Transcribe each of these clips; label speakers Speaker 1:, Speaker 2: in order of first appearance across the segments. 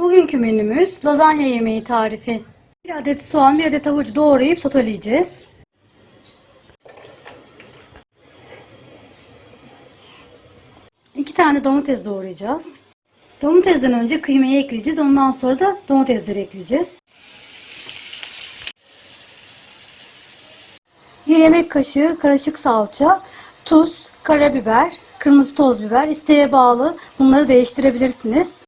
Speaker 1: Bugünkü menümüz lazanya yemeği tarifi. Bir adet soğan, bir adet havuç doğrayıp soteleyeceğiz. İki tane domates doğrayacağız. Domatesden önce kıymayı ekleyeceğiz. Ondan sonra da domatesleri ekleyeceğiz. Bir yemek kaşığı karışık salça, tuz, karabiber, kırmızı toz biber isteğe bağlı bunları değiştirebilirsiniz.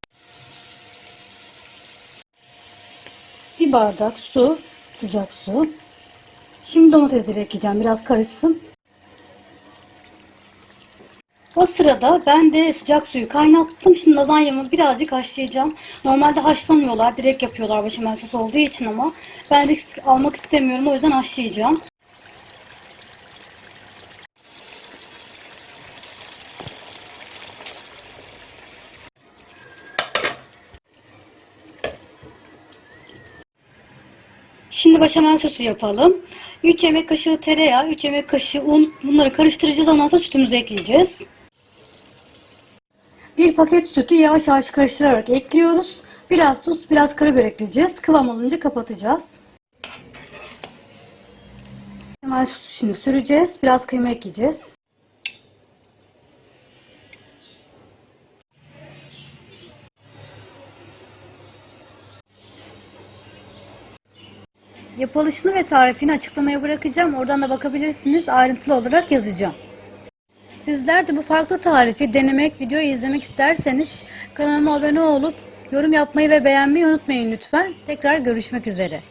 Speaker 1: Bir bardak su, sıcak su. Şimdi domatesleri ekleyeceğim biraz karışsın. O sırada ben de sıcak suyu kaynattım. Şimdi lazanyamı birazcık haşlayacağım. Normalde haşlamıyorlar. Direkt yapıyorlar başamel sos olduğu için ama ben risk almak istemiyorum. O yüzden haşlayacağım. Şimdi başamel sosu yapalım. 3 yemek kaşığı tereyağı, 3 yemek kaşığı un bunları karıştıracağız. Ondan sonra sütümüzü ekleyeceğiz. Bir paket sütü yavaş yavaş karıştırarak ekliyoruz. Biraz tuz, biraz karabiber ekleyeceğiz. Kıvam olunca kapatacağız. Başamel sosu şimdi süreceğiz. Biraz kıyma ekleyeceğiz. Yapılışını ve tarifini açıklamaya bırakacağım. Oradan da bakabilirsiniz. Ayrıntılı olarak yazacağım. Sizler de bu farklı tarifi denemek, videoyu izlemek isterseniz kanalıma abone olup yorum yapmayı ve beğenmeyi unutmayın lütfen. Tekrar görüşmek üzere.